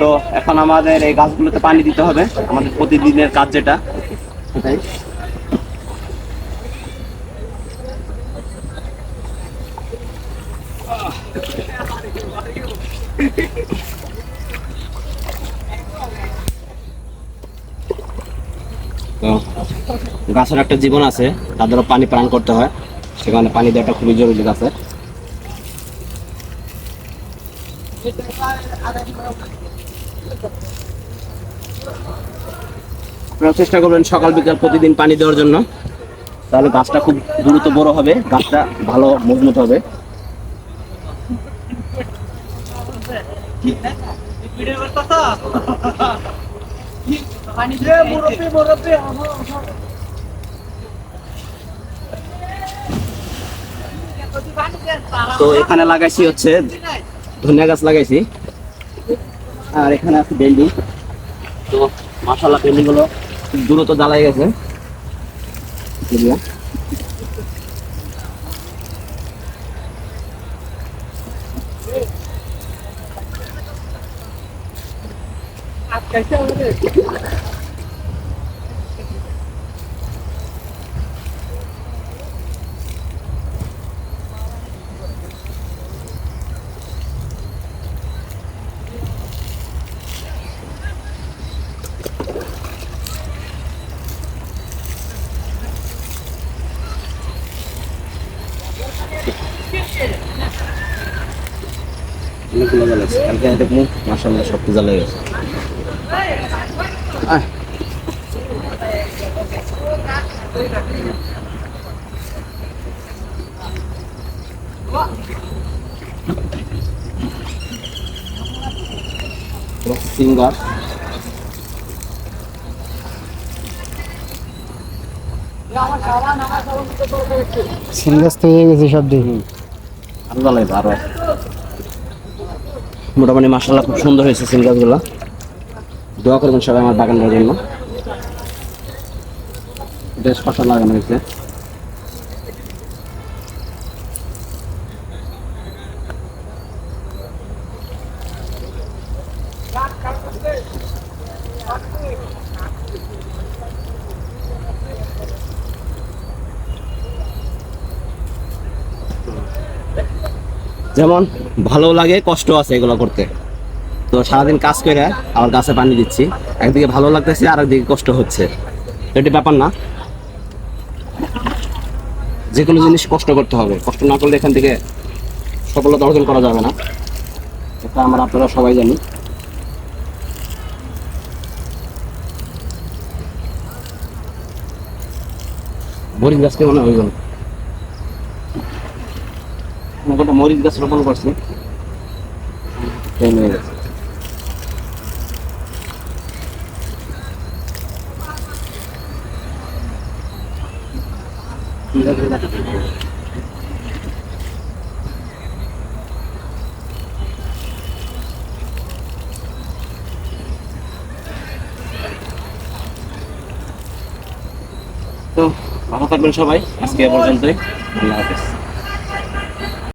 তো এখন আমাদের এই গাছগুলোতে পানি দিতে হবে আমাদের প্রতিদিনের কাজ যেটা। সেটাই তো গাছের একটা জীবন আছে তাদেরও পানি পান করতে হয়। সেখানে পানি দেওয়াটা খুবই জরুরি গাছের আপনারা চেষ্টা করবেন সকাল বিকাল প্রতিদিন পানি দেওয়ার জন্য। তাহলে গাছটা খুব দ্রুত বড় হবে, গাছটা ভালো মজবুত হবে। তো এখানে লাগাইছি হচ্ছে ধনিয়া গাছ লাগাইছি। আর এখানে আছে ভেন্ডি। তো মাসাল্লাহ ভেন্ডি গুলো দ্রুত জ্বালাই গেছে। এগুলো। অনেকগুলো জ্বালাইছে কালকে দেখব মাসাল্লাহ সব কিছু জ্বালাই গেছে। সিঙ্গার। তো হয়ে গেছে সব দেখি। আরও জ্বালাইবো আরও মোটামুটি মাসাল্লাহ খুব সুন্দর হয়েছে সিম গাছগুলো। দোয়া করবেন সবাই আমার বাগানটার জন্য। বেশ ফসল লাগানো হয়েছে। যেমন ভালো লাগে, কষ্ট আছে এগুলো করতে। তো সারাদিন কাজ করে আবার গাছে পানি দিচ্ছি। একদিকে ভালো লাগতেছে আর একদিকে কষ্ট হচ্ছে। এটা ব্যাপার না। যে কোনো জিনিস কষ্ট করতে হবে। কষ্ট না করলে এখান থেকে সফলতা অর্জন করা যাবে না। এটা আমরা আপনারা সবাই জানি মরিচ গাছকে মনে হয় গোটা মরিচ গাছ রোপণ করছি। হয়ে গেছে তো ভালো থাকবেন সবাই। আজকে পর্যন্তই। আল্লাহ হাফেজ।